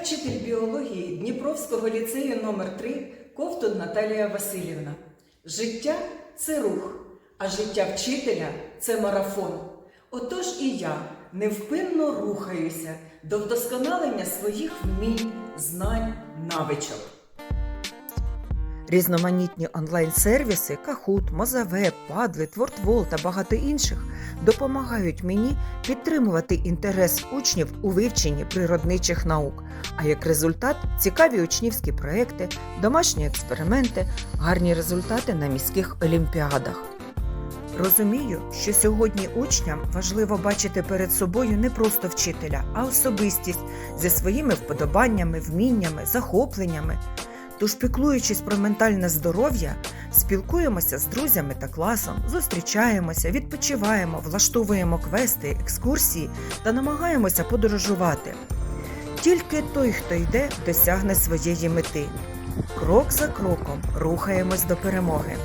вчитель біології Дніпровського ліцею номер 3 Ковтун Наталія Васильівна. Життя це рух, а життя вчителя це марафон. Отож і я невпинно рухаюся до вдосконалення своїх вмінь, знань, навичок. Різноманітні онлайн-сервіси Kahoot, Mozaweb, Padlet, WordWall та багато інших допомагають мені підтримувати інтерес учнів у вивченні природничих наук, а як результат цікаві учнівські проекти, домашні експерименти, гарні результати на міських олімпіадах. Розумію, що сьогодні учням важливо бачити перед собою не просто вчителя, а особистість зі своїми вподобаннями, вміннями, захопленнями. Тож, піклуючись про ментальне здоров'я, спілкуємося з друзями та класом, зустрічаємося, відпочиваємо, влаштовуємо квести, екскурсії та намагаємося подорожувати. Тільки той, хто йде, досягне своєї мети. Крок за кроком рухаємось до перемоги.